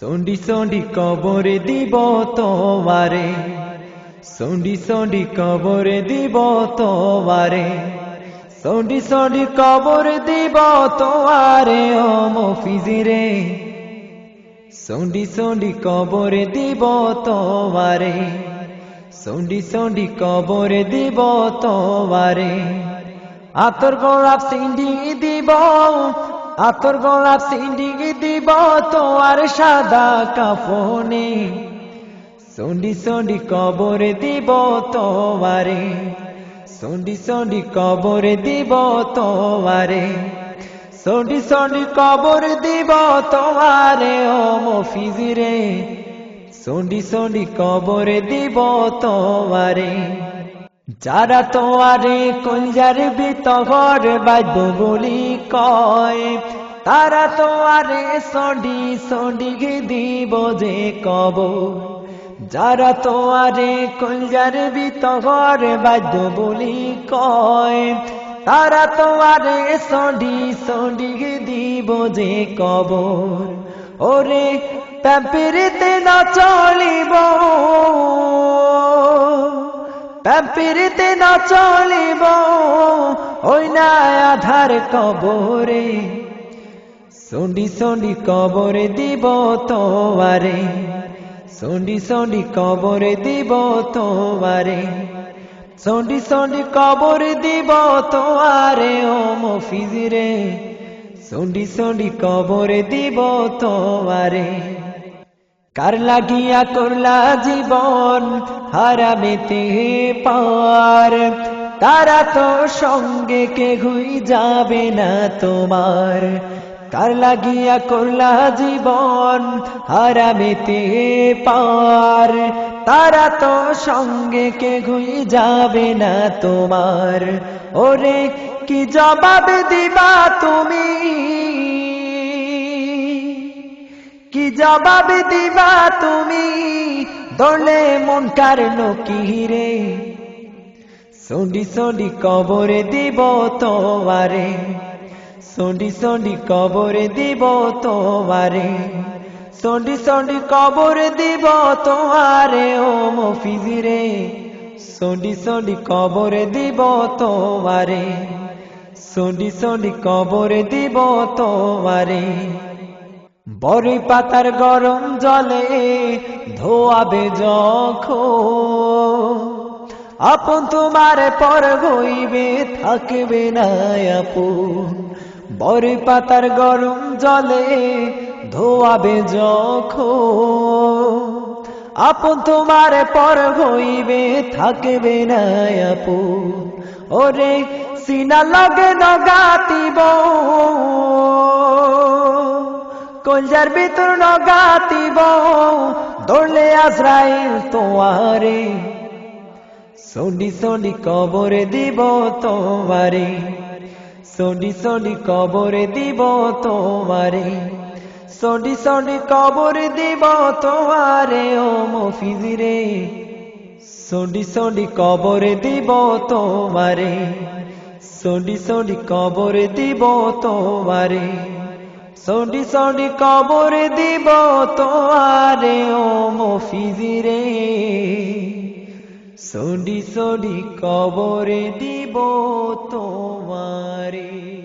সন্ডি সন্ডি কবরে দিব তোমারে। সন্ডি সন্ডি কবরে দিব তোমারে। সন্ডি সন্ডি কবরে দিব তোমারে, ও মফিজিরে। সন্ডি সন্ডি কবরে দিব তোমারে। সন্ডি সন্ডি কবরে দিব তোমারে। আতর গোলাপ সিন্ডি দিব আতর গোলাপ সিন্ডি দিব তোমার সাদা কাফনে। সন্ডি সন্ডি কবরে দিব তোমারে সন্ডি সন্ডি কবরে দিব তোমারে সন্ডি সন্ডি কবরে দিব তোমারে ও মফিজিরে সন্ডি সন্ডি কবরে দিব তোমারে যারা তোমারে কলজার বিতঘর বাদ্য বলি কয়। তারা তোমারে সন্ডি সন্ডি দিব যে কব যারা তোমারে কলজার বিতঘর বাদ্য বলি কয়। তারা তোমারে সন্ডি সন্ডি দিব যে কবর। ওরে প্যাপিরিতে না চলিব। প্যাপিরিতে না চলিব। ওই না আধার কবরে। সন্ডি সন্ডি কবরে দিব তোমারে। সন্ডি সন্ডি কবরে দিব তোমারে। সন্ডি সন্ডি কবরে দিব তোমারে, ও মফিজিরে সন্ডি সন্ডি কবরে দিব তোমারে। কার লাগিয়া করলা জীবন হারামেতে পার। তারা তো সঙ্গে কে ঘুই যাবে না তোমার। কার লাগিয়া করলা জীবন, হারামেতে পার। তারা তো সঙ্গে কে ঘুই যাবে না তোমার। ওরে, কি জবাব দিবা তুমি? কি জবাব দিবা তুমি? দলে মন কার নকিরে সন্ডি সন্ডি কবরে দিব তোমারে। সন্ডি সন্ডি কবরে দিব তোমারে। সন্ডি সন্ডি কবরে দিব তোমারে, ও মফিজিরে সন্ডি সন্ডি কবরে দিব তোমারে। সন্ডি সন্ডি কবরে দিব তোমারে। বড়ি পাতার গরম জলে ধোয়াবে যখন। আপন তোমার পর হইবে, থাকবে না আপন। বড়ি পাতার গরম জলে ধোয়াবে যখন। আপন তোমার পর হইবে, থাকবে না আপন। ওরে সিনা লগে নগাতিব কলজার ভিতর নগাতিব দৌড়লে আজরাইল তোমারে। সন্ডি সন্ডি কবরে দিব তোমারে। সন্ডি সন্ডি কবরে দিব তোমারে। সন্ডি সন্ডি কবরে দিব তোমারে, ও মফিজিরে সন্ডি সন্ডি কবরে দিব তোমারে। সন্ডি সন্ডি কবরে দিব তোমারে। সন্ডি সন্ডি কবরে দিব তোমারে, ও মফিজিরে সন্ডি সন্ডি কবরে দিব তোমারে।